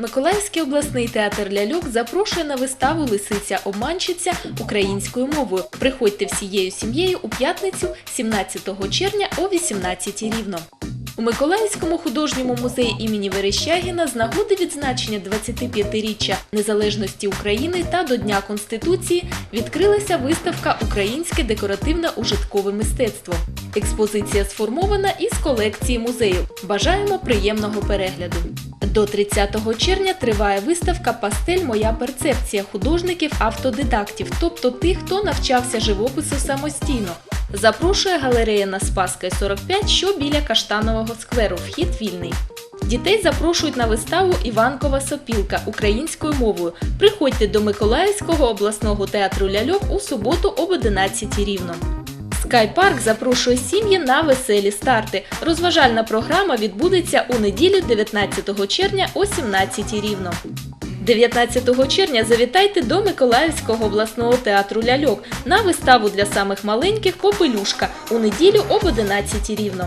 Миколаївський обласний театр ляльок запрошує на виставу Лисиця обманщиця українською мовою. Приходьте всією сім'єю у п'ятницю, 17 червня о 18 рівно. У Миколаївському художньому музеї імені Верещагіна з нагоди відзначення 25-річчя незалежності України та до Дня Конституції відкрилася виставка Українське декоративно-ужиткове мистецтво. Експозиція сформована із колекції музею. Бажаємо приємного перегляду. До 30 червня триває виставка Пастель Моя перцепція художників-автодидактів, тобто тих, хто навчався живопису самостійно. Запрошує галерея на Спаска 45, що біля Каштанового скверу. Вхід вільний. Дітей запрошують на виставу Іванкова сопілка українською мовою. Приходьте до Миколаївського обласного театру ляльок у суботу об 11 рівно. Скайпарк запрошує сім'ї на веселі старти. Розважальна програма відбудеться у неділю 19 червня о 17 рівно. 19 червня завітайте до Миколаївського обласного театру ляльок на виставу для самих маленьких Попелюшка у неділю об 11 рівно.